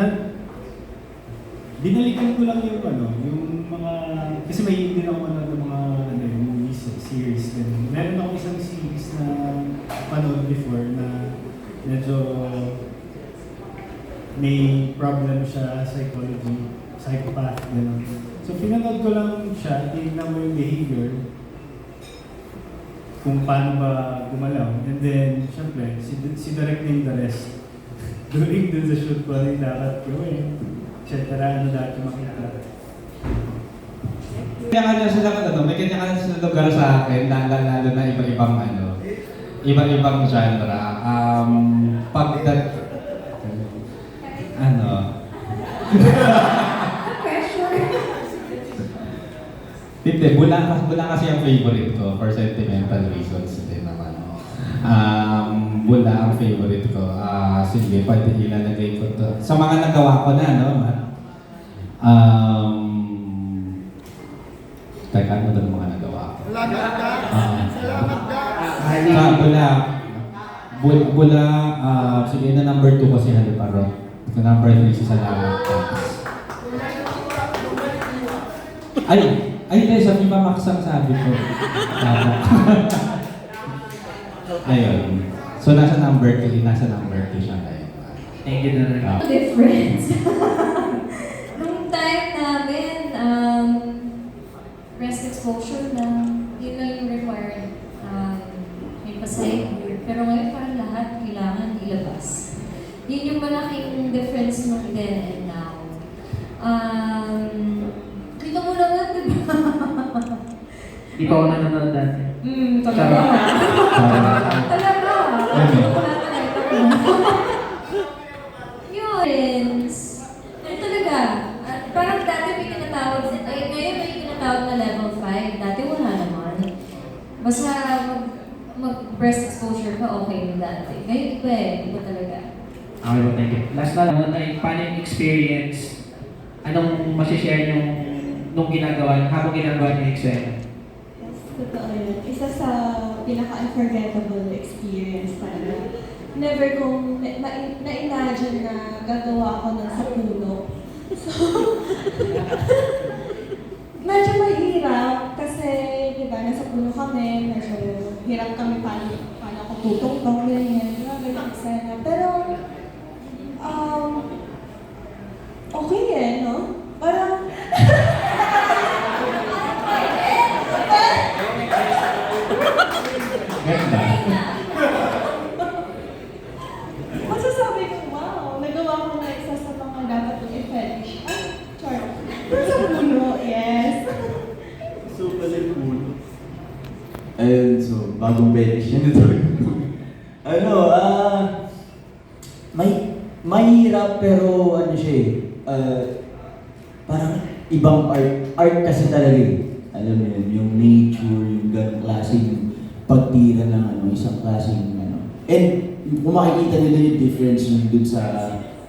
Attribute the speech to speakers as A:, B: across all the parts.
A: na, binalikan ko lang yung ano, yung mga, kasi may hindi ako ano ng mga ano, yung movies, series, ganun. Meron ako isang series na panood before na medyo may problem siya, psychology, psychopath, gano'n. So pinanood ko lang siya, tinignan mo yung behavior, kung paano ba gumalaw. And then, syempre, si, si Direct name the rest. During dun sa shoot ko, yung dapat gawin, et cetera, ano dapat makita.
B: Kanya-kanya sila ano, may kanya-kanya sila lugar sa akin, lalo, na iba-ibang ano, iba-ibang genre. Um, pag that, ano, hindi, bula, bula kasi ang favorite ko for sentimental reasons din naman. Um, bula ang favorite ko. Ah, sige, pwede ilalagay ko to. Sa mga nagawa ko na, no? Matt? Um, teka, ano doon mga nagawa ko?
C: Salamat ka.
B: Ah.
C: Salamat ka.
B: Sa bula, bula, bula ah, sige na number 2 kasi haliparo. Sa number 3 si Salamat Talks. Ay, ay hindi, sa Viva Max ang sabi ko. Tama. Ayun. So nasa number 2, nasa number 2 siya ngayon.
D: Thank you, Direk.
B: Ah.
E: Difference. Nung time namin, um, breast exposure lang, yun lang yung required. Um, may pasay Pero ngayon parang lahat kailangan ilabas. Yun yung malaking difference nung then and now. Um, kita mo naman, di ba?
D: Pa ako nanonood dati.
E: Hmm, talaga. talaga.
B: Ano?
E: Wala talaga. Yun. Ano talaga? At parang dati may tinatawag, ay ngayon may tinatawag na level 5. Dati wala naman. Basta mag, mag breast exposure ka, okay yung dati. Ngayon iba eh, iba talaga.
D: Okay po, thank you. Last na lang, ano, paano yung experience? Anong masishare yung nung ginagawa, habang ginagawa niyo yung eksena?
F: Yes, totoo yun. Isa sa pinaka-unforgettable experience talaga. Never kong na- na- na-imagine na gagawa ko nun sa puno. So, medyo mahirap kasi, di ba, nasa puno kami, medyo hirap kami paano, paano ako tutong-tong, ganyan, ganyan eksena. Pero, um, okay eh, no? Parang. Masasabi ko, wow, nagawa ko na isa sa mga dapat kong i-fetish. Ay, char. Sa puno, yes.
C: So, pala cool.
G: Ayun, so, bagong fetish yan ito. Ano, ah, may, mahirap pero ano siya eh, ah, parang ibang art, art kasi talaga eh. Alam mo yun, yung nature, yung ganong klaseng pagtira ng ano, isang klaseng ano. And kung makikita nila yung difference yung dun sa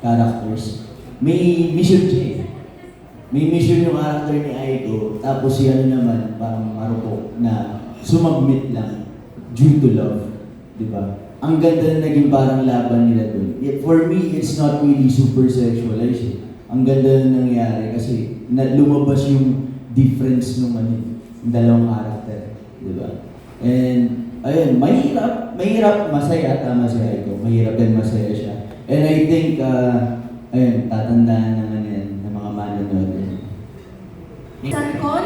G: characters, may mission siya eh. May mission yung character ni Aiko, tapos si ano naman, parang marupok na sumagmit lang due to love. Di ba? Ang ganda na naging parang laban nila. Yet for me, it's not really super sexualized. eh. Ang ganda na nangyari kasi na lumabas yung difference nung ano, yung dalawang character. Di ba? And, ayun, mahirap, mahirap, masaya, tama si Aiko. Mahirap din masaya siya. And I think, uh, ayun, tatandaan naman yan ng mga manonood.
E: Sancon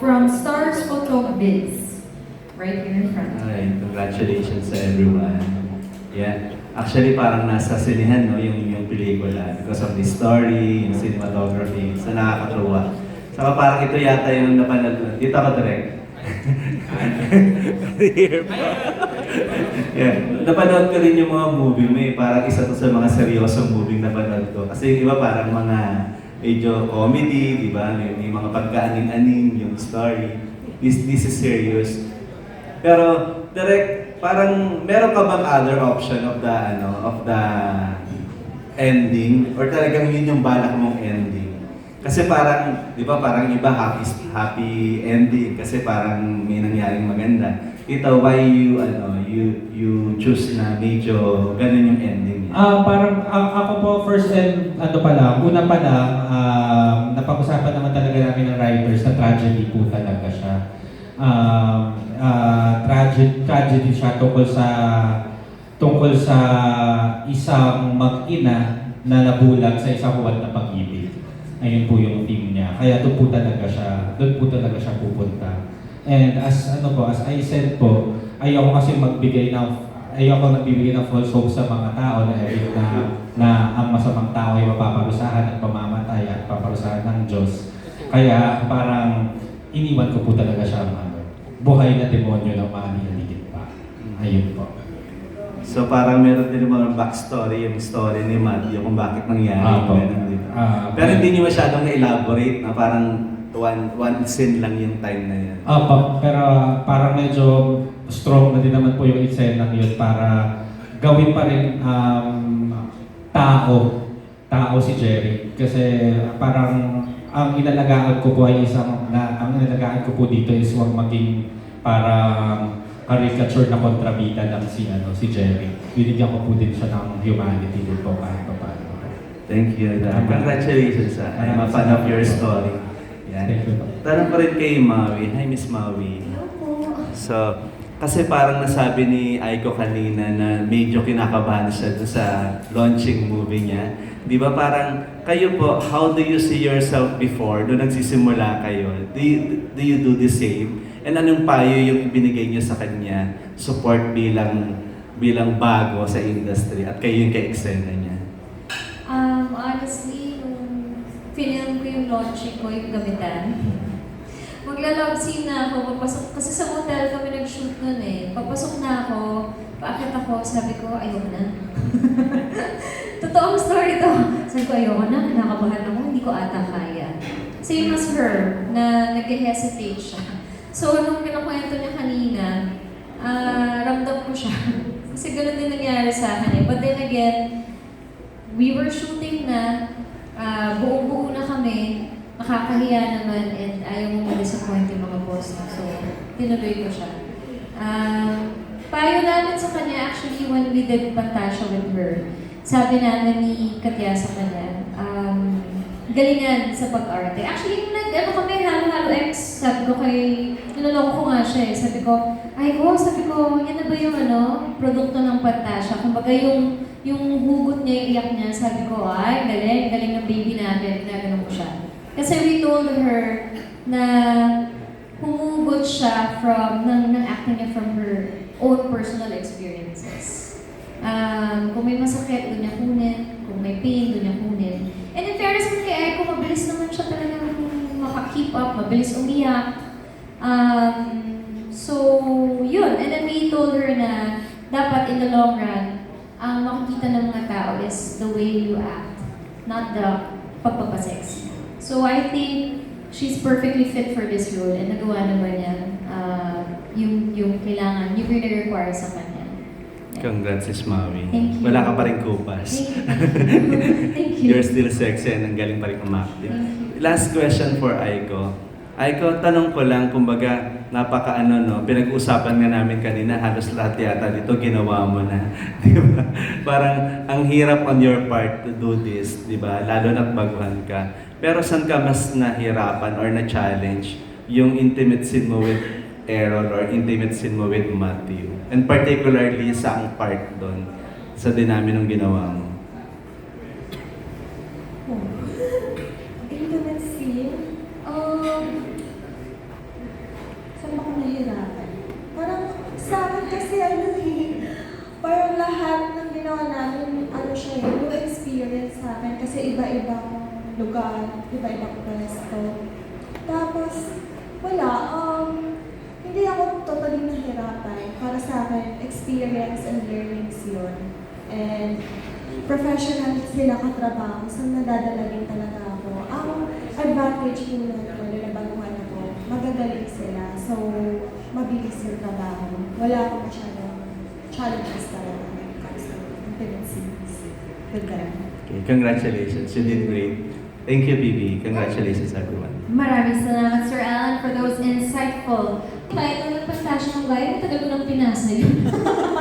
E: from Stars Photo Biz. Right here in front.
H: Alright, congratulations sa everyone. Yeah. Actually, parang nasa sinihan, no, yung, yung pelikula. Because of the story, yung cinematography, sa nakakatuwa. Saka parang ito yata yung napanood ko. Dito ako direct. yeah. Napanood ko rin yung mga movie mo eh. Parang isa to sa mga seryosong movie na napanood ko. Kasi yung iba parang mga medyo comedy, di ba? May, may mga pagkaanin-anin, yung story. This, this is serious. Pero direct parang meron ka bang other option of the ano of the ending or talagang yun yung balak mong ending? Kasi parang 'di ba parang iba happy happy ending kasi parang may nangyaring maganda. ikaw, why you, ano, you, you choose na medyo ganun yung ending?
B: Ah, parang a- ako po first and ano pa lang, una pa lang, um, napag-usapan naman talaga namin ng writers na tragedy po talaga siya. Um, ah, tragedy, tragedy siya tungkol sa tungkol sa isang mag-ina na nabulag sa isang huwad na pag-ibig. Ayun po yung theme niya. Kaya doon po talaga siya, doon po talaga siya pupunta. And as ano po, as I said po, ayoko kasi magbigay ng ayoko nagbibigay ng false hope sa mga tao na na, na ang masamang tao ay mapaparusahan at pamamatay at paparusahan ng Diyos. Kaya parang iniwan ko po talaga siya ang ano, buhay na demonyo na maaliligid pa. Ayun po.
H: So parang meron din mga backstory, yung story ni Matthew kung bakit nangyari. Di ba?
B: Ah,
H: Pero hindi niyo masyadong na-elaborate na parang one, one scene lang yung time na yan.
B: Opo, pero parang medyo strong na din naman po yung eksena yun para gawin pa rin um, tao, tao si Jerry. Kasi parang ang inalagaan ko po ay isang, na, ang inalagaan ko po dito is huwag maging parang caricature na kontrabida lang si, ano, si Jerry. Binigyan ko po din siya ng humanity din po kahit pa paano.
H: Thank you. Dan. Congratulations sa I'm a fan of your story. Yan.
B: Thank you po.
H: Tanong ko rin kay Maui. Hi, Miss Maui.
E: Opo.
H: So, kasi parang nasabi ni Aiko kanina na medyo kinakabahan siya doon sa launching movie niya. Di ba parang kayo po, how do you see yourself before doon nagsisimula kayo? Do you, do you do the same? And anong payo yung ibinigay niyo sa kanya? Support bilang bilang bago sa industry at kayo yung ka-eksena niya.
E: Um, honestly, nung film ko yung launching ko, yung gamitan, magla-love scene na ako, papasok, kasi sa hotel kami nag-shoot nun eh. Papasok na ako, paakit ako, sabi ko, ayoko na. Totoong story to. Sabi ko, ayoko na, kinakabahan ako, hindi ko ata kaya. Same as her, na nag-hesitate siya. So, nung pinakwento niya kanina, ah, ramdam ko siya. kasi ganun din nangyari sa akin eh. But then again, we were shooting na, ah, buong-buo nakakahiya naman, and ayaw mo ma-disappoint yung mga boss na. So, tinuloy ko siya. Um, payo namin sa kanya, actually, when we did Pantasya with her, sabi namin ni Katya sa kanya, um, galingan sa pag-arte. Actually, yung nag, ano kami, halo-halo X, sabi ko kay, niloloko ko nga siya eh. Sabi ko, ay ko, sabi ko, yan na ba yung ano, produkto ng Pantasya? Kumbaga yung, yung hugot niya, yung iyak niya, sabi ko, ay, galing, galing ng baby natin, ginaganon ko siya. Kasi we told her na humugot siya from, ng, ng acting niya from her own personal experiences. Um, kung may masakit, doon niya kunin. Kung may pain, doon niya kunin. And in fairness naman kay Aiko, mabilis naman siya talaga maka-keep up, mabilis umiyak. Um, so, yun. And then we told her na dapat in the long run, ang makikita ng mga tao is the way you act, not the pagpapasex. So I think she's perfectly fit for this role and nagawa naman niya uh, yung, yung kailangan, yung require sa kanya. Yeah.
H: Congrats, Miss Maui.
E: Thank you.
H: Wala ka pa rin kupas.
E: Thank you. Thank you.
H: You're still sexy and ang galing pa rin
E: you.
H: Last question for Aiko. Aiko, tanong ko lang, kumbaga, napaka ano no, pinag-usapan nga namin kanina, halos lahat yata dito ginawa mo na. di ba? Parang ang hirap on your part to do this, di ba? Lalo na't baguhan ka. Pero saan ka mas nahirapan or na-challenge yung intimate scene mo with Aaron or intimate scene mo with Matthew? And particularly sa ang part doon, sa dinami ng ginawa mo.
F: Intimate scene? Um, saan ako nahirapan? Parang sa akin kasi ano eh, parang lahat ng ginawa namin, ano siya eh, new experience sa akin kasi iba-ibang lugar, iba-ibang pwesto. Tapos, wala, um, hindi ako totally nahirapan. Para sa akin, experience and learnings yun. And professional sila katrabaho, so nadadala din talaga ako. Ang advantage po nun ko, nalabaguhan ako, magagaling sila. So, mabilis yung trabaho. Wala akong masyadong challenges talaga when it comes to with them.
H: Okay, congratulations. You did great. Thank you, Bibi. Congratulations, everyone.
I: Maraming salamat, Sir Alan, for those insightful
E: Kahit nung nagpunta siya ng bayan, tagal ko nang pinasa yun.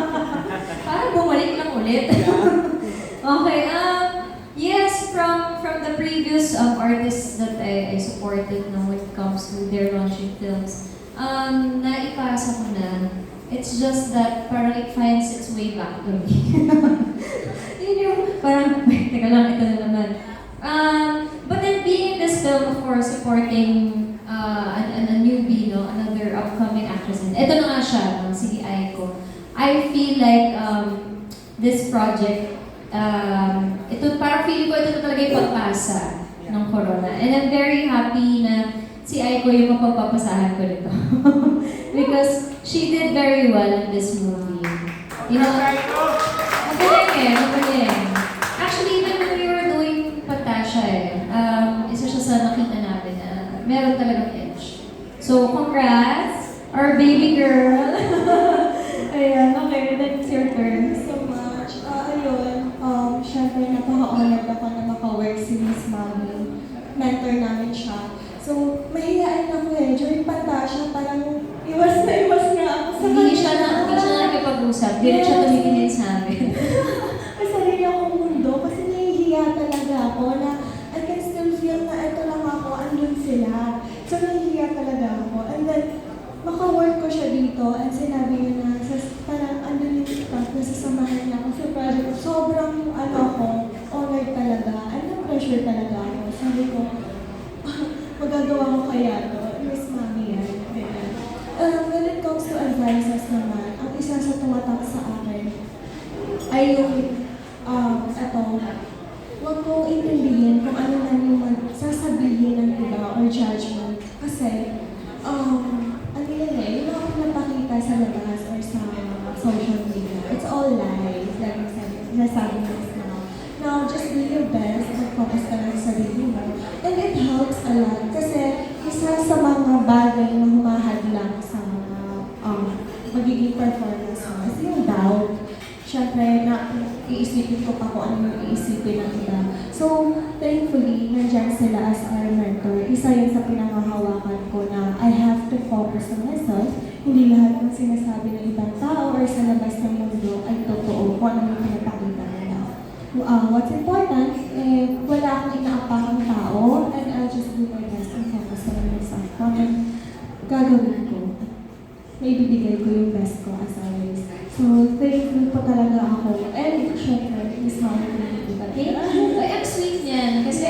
E: Parang bumalik lang ulit. okay, um, yes, from from the previous um, artists that I, I supported now when it comes to their launching films, um, naipasa ko na. It's just that parang it finds its way back to me. Yun yung parang, wait, teka lang, ito na naman. Um, but then being in this film, of course, supporting uh, a, a newbie, no, another upcoming actress. And ito na nga siya, no, si Aiko. I feel like um, this project, um, ito, parang feeling ko ito na talaga yung pagpasa ng corona. And I'm very happy na si Aiko yung mapagpapasahan ko nito. Because she did very well in this movie. You know, magaling eh, magaling. Actually, even when we were doing Patasha eh, um, isa siya sa nakita natin na meron talagang edge. So, congrats, our baby girl.
F: Ayan, okay, then it's your turn. so much. Ah, ayun, um, syempre napaka-honored ako na maka-work si Miss Mami. Mentor namin siya. So, mahihain ako eh. During Pantasya, parang iwas na iwas nga ako sa
E: Hindi siya na, hindi siya na nakipag-usap. Diretso siya tumitingin sa amin.
F: May sarili akong mundo kasi nahihiya talaga ako na I can still feel na ito lang ako, sila. So nahihiya talaga ako. And then, maka-work ko siya dito and sinabi niya na sa, parang andun yung staff na sasamahan niya ako sa project ko. Sobrang ano ako, honored talaga. And na-pressure talaga ako. Sabi ko, magagawa ko kaya to. Miss Mami yan. Um, when it comes to advices naman, ang isa sa tumatak sa akin ay yung, um, eto, huwag mong intindihin kung ano na yung sasabihin judgment. Kasi, um, ano yan eh, yung mga pinapakita sa labas or sa social media, it's all lies, like I said, nasabi ko now. Now, just do your best, mag-focus ka lang sa sarili mo. And it helps a lot kasi isa sa mga bagay na humahadlang sa mga um, magiging performance mo is yung doubt. Siyempre, na iisipin ko pa kung ano yung iisipin ng iba. So, thankfully, nandyan sila as our mentor. Isa yun sa pinangahawakan ko na I have to focus on myself. Hindi lahat ng sinasabi ng ibang tao or sa labas ng mundo ay totoo kung ano yung pinapakita nila. Uh, what's important, eh, wala akong inaapakang tao and I'll just do my best and focus on myself. Kung gagawin ko may bibigay ko yung best ko as always. So, thankful po talaga ako. And, syempre, Miss you.